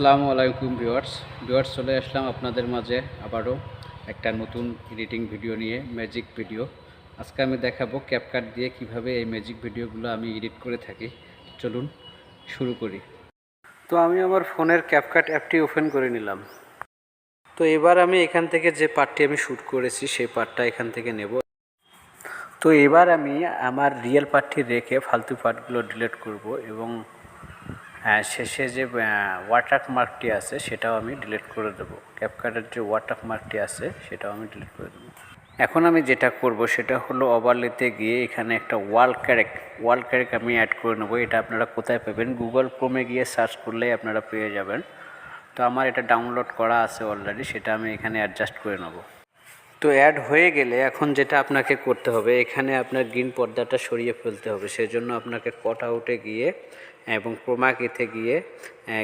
আসসালামু আলাইকুম viewers. Viewers, চলে আসলাম আপনাদের মাঝে আবারও একটা নতুন এডিটিং ভিডিও নিয়ে, ম্যাজিক ভিডিও। আজকে আমি দেখাবো ক্যাপকাট দিয়ে কীভাবে এই ম্যাজিক ভিডিওগুলো আমি এডিট করে থাকি। চলুন শুরু করি। তো আমি আমার ফোনের ক্যাপকাট অ্যাপটি ওপেন করে নিলাম। তো এবার আমি এখান থেকে যে পার্টটি আমি শ্যুট করেছি, সেই পার্টটা এখান থেকে নেব। তো এবার আমি আমার রিয়েল পার্টটি রেখে ফালতু পার্টগুলো ডিলিট করব এবং শেষে যে ওয়াটার মার্কটি আছে সেটাও আমি ডিলিট করে দেবো। ক্যাপকাটের যে ওয়াটার মার্কটি আছে সেটাও আমি ডিলিট করে দেবো। এখন আমি যেটা করব সেটা হলো ওভারলেতে গিয়ে এখানে একটা ওয়াল ক্যারেক ওয়াল ক্যারেক আমি অ্যাড করে নেব। এটা আপনারা কোথায় পাবেন? গুগল ক্রোমে গিয়ে সার্চ করলেই আপনারা পেয়ে যাবেন। তো আমার এটা ডাউনলোড করা আছে অলরেডি সেটা আমি এখানে অ্যাডজাস্ট করে নেব। তো অ্যাড হয়ে গেলে এখন যেটা আপনাকে করতে হবে, এখানে আপনার গ্রিন পর্দাটা সরিয়ে ফেলতে হবে। সেজন্য আপনাকে কট আউটে গিয়ে এবং ক্রোমাকিতে গিয়ে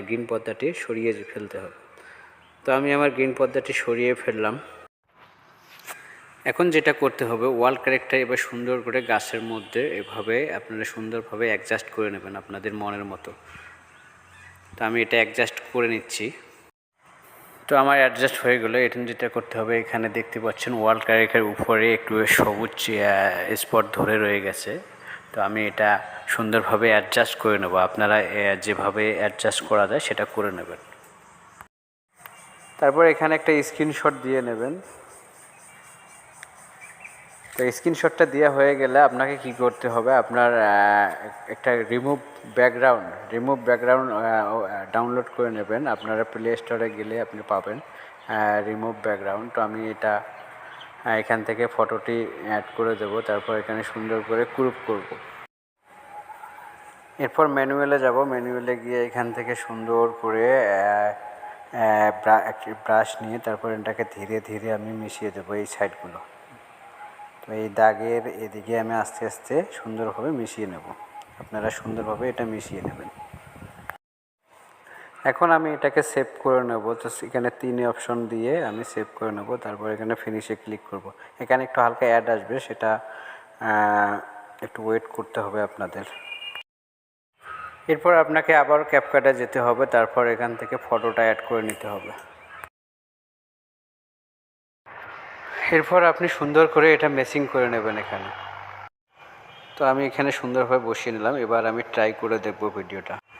গ্রিন পর্দাটি সরিয়ে ফেলতে হবে। তো আমি আমার গ্রিন পর্দাটি সরিয়ে ফেললাম। এখন যেটা করতে হবে ওয়াল ক্যারেক্টার এবার সুন্দর করে গাছের মধ্যে এভাবে আপনারা সুন্দরভাবে অ্যাডজাস্ট করে নেবেন আপনাদের মনের মতো। তো আমি এটা অ্যাডজাস্ট করে নিচ্ছি। তো আমার অ্যাডজাস্ট হয়ে গেলো। এটা যেটা করতে হবে, এখানে দেখতে পাচ্ছেন ওয়াল কারেকের উপরে একটু সবুজ স্পট ধরে রয়ে গেছে। তো আমি এটা সুন্দরভাবে অ্যাডজাস্ট করে নেব। আপনারা যেভাবে অ্যাডজাস্ট করা যায় সেটা করে নেবেন। তারপর এখানে একটা স্ক্রিনশট দিয়ে নেবেন। তো স্ক্রিনশটটা দেওয়া হয়ে গেলে আপনাকে কি করতে হবে? আপনার একটা remove background remove background download করে নেবেন। আপনারা প্লে স্টোরে গেলে আপনি পাবেন রিমুভ ব্যাকগ্রাউন্ড তো আমি এটা এখান থেকে ফটোটি অ্যাড করে দেব, তারপর এখানে সুন্দর করে ক্রুপ করব। এরপর ম্যানুয়ালে যাব। ম্যানুয়ালে গিয়ে এখান থেকে সুন্দর করে একটি ব্রাশ নিয়ে তারপর এটাকে ধীরে ধীরে আমি মিশিয়ে দেবো এই সাইডগুলো এই দাগের এদিকে আমি আস্তে আস্তে সুন্দরভাবে মিশিয়ে নেব। আপনারা সুন্দরভাবে এটা মিশিয়ে নেবেন। এখন আমি এটাকে সেভ করে নেব। তো এখানে তিন অপশন দিয়ে আমি সেভ করে নেব। তারপর এখানে ফিনিশে ক্লিক করব। এখানে একটু হালকা অ্যাড আসবে। সেটা একটু ওয়েট করতে হবে আপনাদের। এরপর আপনাকে আবার ক্যাপকাটে যেতে হবে। তারপর এখান থেকে ফটোটা অ্যাড করে নিতে হবে। এরপর আপনি সুন্দর করে এটা মেসিং করে নেবেন এখানে। তো আমি এখানে সুন্দরভাবে বসিয়ে নিলাম। এবার আমি ট্রাই করে দেখব ভিডিওটা